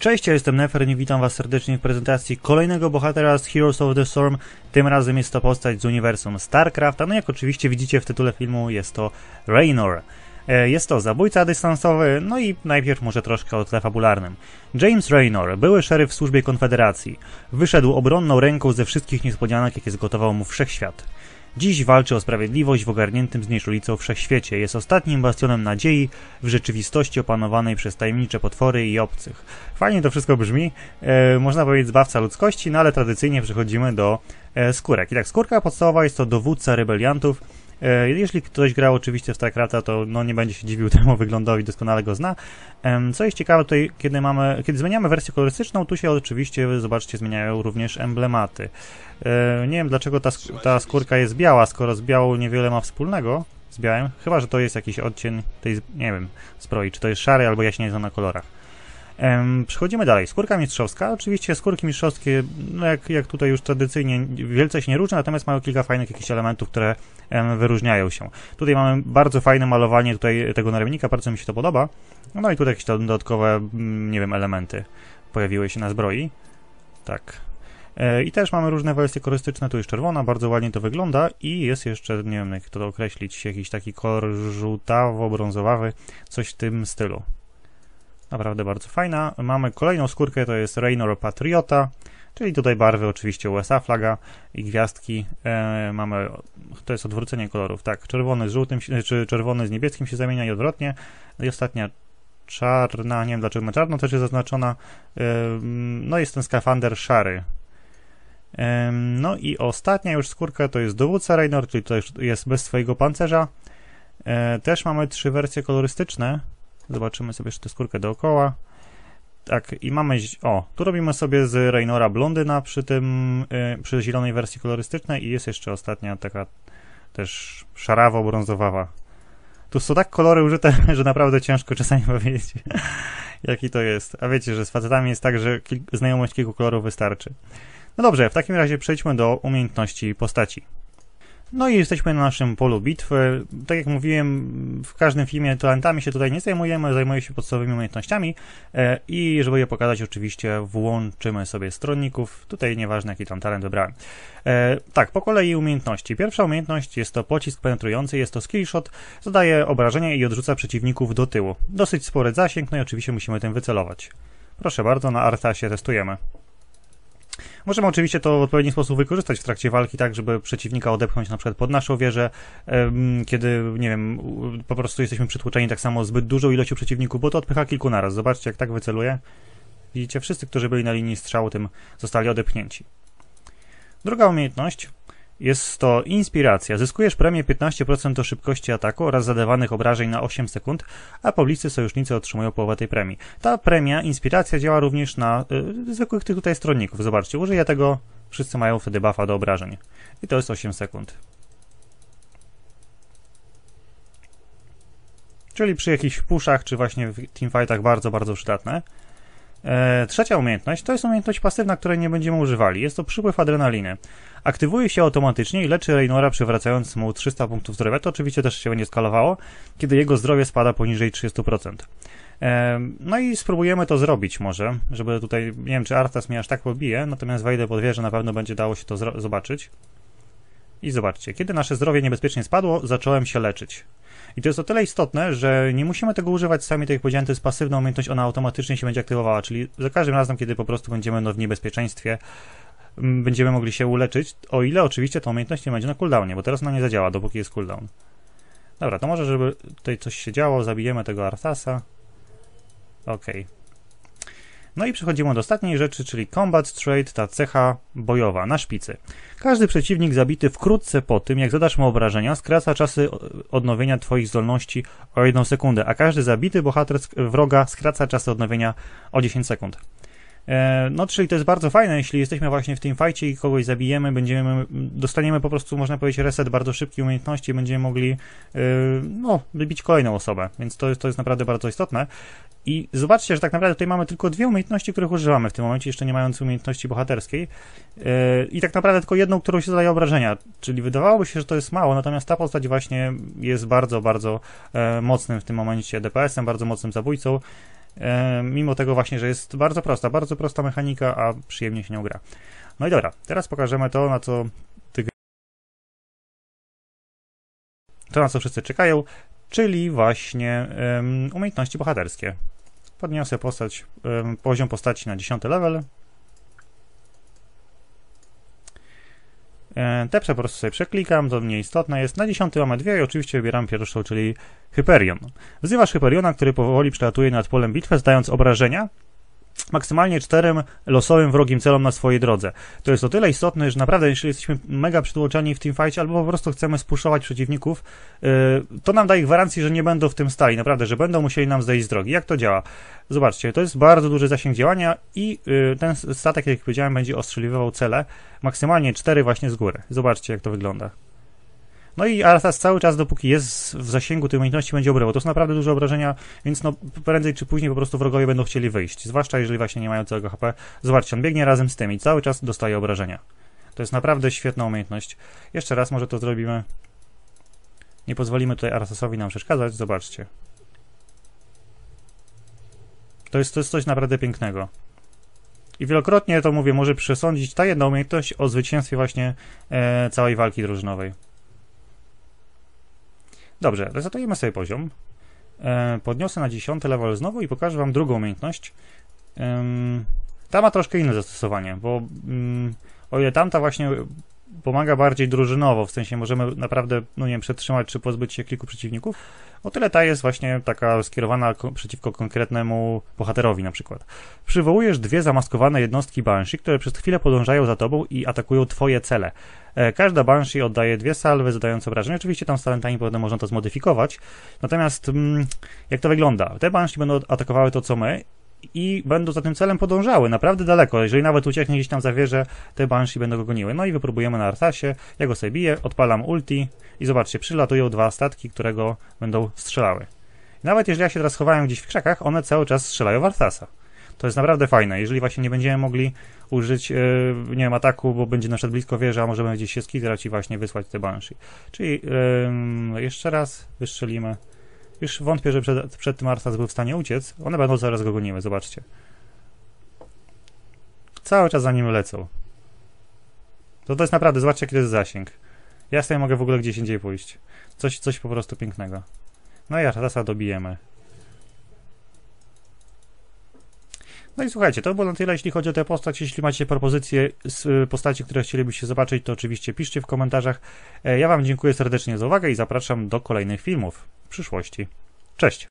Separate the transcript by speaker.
Speaker 1: Cześć, ja jestem Nefer i witam was serdecznie w prezentacji kolejnego bohatera z Heroes of the Storm. Tym razem jest to postać z uniwersum StarCraft, a no jak oczywiście widzicie w tytule filmu jest to Raynor. E, jest to zabójca dystansowy, no i najpierw może troszkę o tle fabularnym. James Raynor, były szeryf w służbie Konfederacji, wyszedł obronną ręką ze wszystkich niespodzianek, jakie zgotował mu wszechświat. Dziś walczy o sprawiedliwość w ogarniętym znieczulicą wszechświecie. Jest ostatnim bastionem nadziei w rzeczywistości opanowanej przez tajemnicze potwory i obcych. Fajnie to wszystko brzmi. E, można powiedzieć zbawca ludzkości, no ale tradycyjnie przechodzimy do e, skórek. I tak, skórka podstawowa jest to dowódca rebeliantów, jeśli ktoś grał oczywiście w StarCrafta, to no, nie będzie się dziwił temu wyglądowi, doskonale go zna. Co jest ciekawe, tutaj, kiedy, mamy, kiedy zmieniamy wersję kolorystyczną, tu się oczywiście, zobaczcie, zmieniają również emblematy. E, nie wiem, dlaczego ta, ta skórka jest biała, skoro z białą niewiele ma wspólnego z białym, chyba, że to jest jakiś odcień tej, nie wiem, zbroi, czy to jest szary albo jaśniejszy na kolorach. Przechodzimy dalej. Skórka mistrzowska. Oczywiście skórki mistrzowskie, no jak, jak tutaj już tradycyjnie, wielce się nie różnią, natomiast mają kilka fajnych jakichś elementów, które wyróżniają się. Tutaj mamy bardzo fajne malowanie tutaj tego naremnika, bardzo mi się to podoba. No i tutaj jakieś dodatkowe, mm, nie wiem, elementy pojawiły się na zbroi. Tak. E, I też mamy różne wersje kolorystyczne, tu jest czerwona, bardzo ładnie to wygląda i jest jeszcze, nie wiem jak to określić, jakiś taki kolor żółtawo-brązowawy, coś w tym stylu. Naprawdę bardzo fajna. Mamy kolejną skórkę, to jest Raynor Patriota, czyli tutaj barwy oczywiście USA flaga i gwiazdki. E, mamy, to jest odwrócenie kolorów, tak, czerwony z żółtym, czy czerwony z niebieskim się zamienia i odwrotnie. I ostatnia czarna, nie wiem dlaczego na czarno też jest zaznaczona. E, no jest ten skafander szary. E, no i ostatnia już skórka to jest dowódca Raynor, czyli to jest bez swojego pancerza. E, też mamy trzy wersje kolorystyczne. Zobaczymy sobie jeszcze skórkę dookoła. Tak, i mamy, o, tu robimy sobie z Raynora blondyna przy tym, yy, przy zielonej wersji kolorystycznej i jest jeszcze ostatnia taka też szarawo-brązowawa. Tu są tak kolory użyte, że naprawdę ciężko czasami powiedzieć, jaki to jest. A wiecie, że z facetami jest tak, że znajomość kilku kolorów wystarczy. No dobrze, w takim razie przejdźmy do umiejętności postaci. No i jesteśmy na naszym polu bitwy. Tak jak mówiłem, w każdym filmie talentami się tutaj nie zajmujemy, zajmujemy się podstawowymi umiejętnościami e, i żeby je pokazać oczywiście włączymy sobie stronników. Tutaj nieważne jaki tam talent wybrałem. E, tak, po kolei umiejętności. Pierwsza umiejętność jest to pocisk penetrujący, jest to skillshot, zadaje obrażenia i odrzuca przeciwników do tyłu. Dosyć spory zasięg, no i oczywiście musimy tym wycelować. Proszę bardzo, na Artasie testujemy. Możemy oczywiście to w odpowiedni sposób wykorzystać w trakcie walki, tak, żeby przeciwnika odepchnąć na przykład pod naszą wieżę, kiedy, nie wiem, po prostu jesteśmy przytłoczeni tak samo zbyt dużą ilością przeciwników, bo to odpycha kilku naraz. Zobaczcie, jak tak wyceluje. Widzicie, wszyscy, którzy byli na linii strzału, tym zostali odepchnięci. Druga umiejętność jest to inspiracja. Zyskujesz premię 15% do szybkości ataku oraz zadawanych obrażeń na 8 sekund, a pobliscy sojusznicy otrzymują połowę tej premii. Ta premia, inspiracja działa również na y, zwykłych tych tutaj stronników. Zobaczcie, użyję tego, wszyscy mają wtedy buffa do obrażeń. I to jest 8 sekund. Czyli przy jakichś puszach, czy właśnie w teamfightach bardzo, bardzo przydatne. E, trzecia umiejętność to jest umiejętność pasywna, której nie będziemy używali. Jest to przypływ adrenaliny. Aktywuje się automatycznie i leczy Raynora przywracając mu 300 punktów zdrowia. To oczywiście też się będzie skalowało, kiedy jego zdrowie spada poniżej 30%. E, no i spróbujemy to zrobić może, żeby tutaj, nie wiem czy Artas mnie aż tak pobije, natomiast wejdę pod wieżę, na pewno będzie dało się to zobaczyć. I zobaczcie, kiedy nasze zdrowie niebezpiecznie spadło, zacząłem się leczyć. I to jest o tyle istotne, że nie musimy tego używać sami, tak jak powiedziałem, to jest pasywna umiejętność, ona automatycznie się będzie aktywowała, czyli za każdym razem, kiedy po prostu będziemy no, w niebezpieczeństwie, mm, będziemy mogli się uleczyć, o ile oczywiście ta umiejętność nie będzie na cooldownie, bo teraz ona nie zadziała, dopóki jest cooldown. Dobra, to może, żeby tutaj coś się działo, zabijemy tego Arthasa. Okej. Okay. No i przechodzimy do ostatniej rzeczy, czyli Combat Trade, ta cecha bojowa na szpicy. Każdy przeciwnik zabity wkrótce po tym, jak zadasz mu obrażenia, skraca czasy odnowienia twoich zdolności o jedną sekundę, a każdy zabity bohater wroga skraca czasy odnowienia o 10 sekund. E, no, czyli to jest bardzo fajne, jeśli jesteśmy właśnie w tym fajcie i kogoś zabijemy, będziemy, dostaniemy po prostu, można powiedzieć, reset bardzo szybki umiejętności, będziemy mogli, e, no, wybić kolejną osobę, więc to, to jest naprawdę bardzo istotne. I zobaczcie, że tak naprawdę tutaj mamy tylko dwie umiejętności, których używamy w tym momencie, jeszcze nie mając umiejętności bohaterskiej. E, I tak naprawdę tylko jedną, którą się zadaje obrażenia. Czyli wydawałoby się, że to jest mało, natomiast ta postać właśnie jest bardzo, bardzo mocnym w tym momencie DPS-em, bardzo mocnym zabójcą. e, mimo tego właśnie, że jest bardzo prosta, bardzo prosta mechanika, a przyjemnie się nią gra. No i dobra, teraz pokażemy to, na co ty... to, na co wszyscy czekają, czyli właśnie um, umiejętności bohaterskie. Podniosę postać, poziom postaci na 10 level. E, te po prostu sobie przeklikam, to mniej istotne jest. Na 10 mamy dwie i oczywiście wybieram pierwszą, czyli Hyperion. Wzywasz Hyperiona, który powoli przelatuje nad polem bitwy, zdając obrażenia maksymalnie czterem losowym wrogim celom na swojej drodze. To jest o tyle istotne, że naprawdę jeśli jesteśmy mega przytłoczeni w teamfightie albo po prostu chcemy spuszować przeciwników, yy, to nam daje gwarancję, że nie będą w tym stali, naprawdę, że będą musieli nam zejść z drogi. Jak to działa? Zobaczcie, to jest bardzo duży zasięg działania i yy, ten statek, jak powiedziałem, będzie ostrzeliwał cele maksymalnie cztery właśnie z góry. Zobaczcie, jak to wygląda. No i Arthas cały czas, dopóki jest w zasięgu tej umiejętności, będzie obrywał. To są naprawdę duże obrażenia, więc no prędzej czy później po prostu wrogowie będą chcieli wyjść. Zwłaszcza jeżeli właśnie nie mają całego HP. Zobaczcie, on biegnie razem z tym i cały czas dostaje obrażenia. To jest naprawdę świetna umiejętność. Jeszcze raz może to zrobimy. Nie pozwolimy tutaj Arthasowi nam przeszkadzać. Zobaczcie. To jest, to jest coś naprawdę pięknego. I wielokrotnie to mówię, może przesądzić ta jedna umiejętność o zwycięstwie właśnie e, całej walki drużynowej. Dobrze, resetujemy sobie poziom. E, podniosę na 10 level znowu i pokażę Wam drugą umiejętność. ta ma troszkę inne zastosowanie, bo mm, o ile tamta właśnie pomaga bardziej drużynowo, w sensie możemy naprawdę, no nie wiem, przetrzymać czy pozbyć się kilku przeciwników, o tyle ta jest właśnie taka skierowana przeciwko konkretnemu bohaterowi na przykład. Przywołujesz dwie zamaskowane jednostki Banshee, które przez chwilę podążają za tobą i atakują twoje cele. E, każda Banshee oddaje dwie salwy, zadając obrażenia. Oczywiście tam z talentami potem można to zmodyfikować. Natomiast mm, jak to wygląda? Te Banshee będą atakowały to, co my i będą za tym celem podążały naprawdę daleko. Jeżeli nawet ucieknie gdzieś tam za wieżę, te Banshee będą go goniły. No i wypróbujemy na Artasie. Ja go sobie biję, odpalam ulti i zobaczcie, przylatują dwa statki, które go będą strzelały. nawet jeżeli ja się teraz schowałem gdzieś w krzakach, one cały czas strzelają w Artasa. To jest naprawdę fajne. Jeżeli właśnie nie będziemy mogli użyć, yy, nie wiem, ataku, bo będzie na przykład blisko wieży, a możemy gdzieś się skitrać i właśnie wysłać te Banshee. Czyli yy, jeszcze raz wystrzelimy. Już wątpię, że przed, przed tym Arthas był w stanie uciec. One będą zaraz go goniły, zobaczcie. Cały czas za nim lecą. To, to jest naprawdę, zobaczcie jaki to jest zasięg. Ja sobie mogę w ogóle gdzieś indziej pójść. Coś, coś po prostu pięknego. No i Arthasa dobijemy. No i słuchajcie, to było na tyle, jeśli chodzi o tę postać. Jeśli macie propozycje z y, postaci, które chcielibyście zobaczyć, to oczywiście piszcie w komentarzach. E, ja Wam dziękuję serdecznie za uwagę i zapraszam do kolejnych filmów przyszłości. Cześć!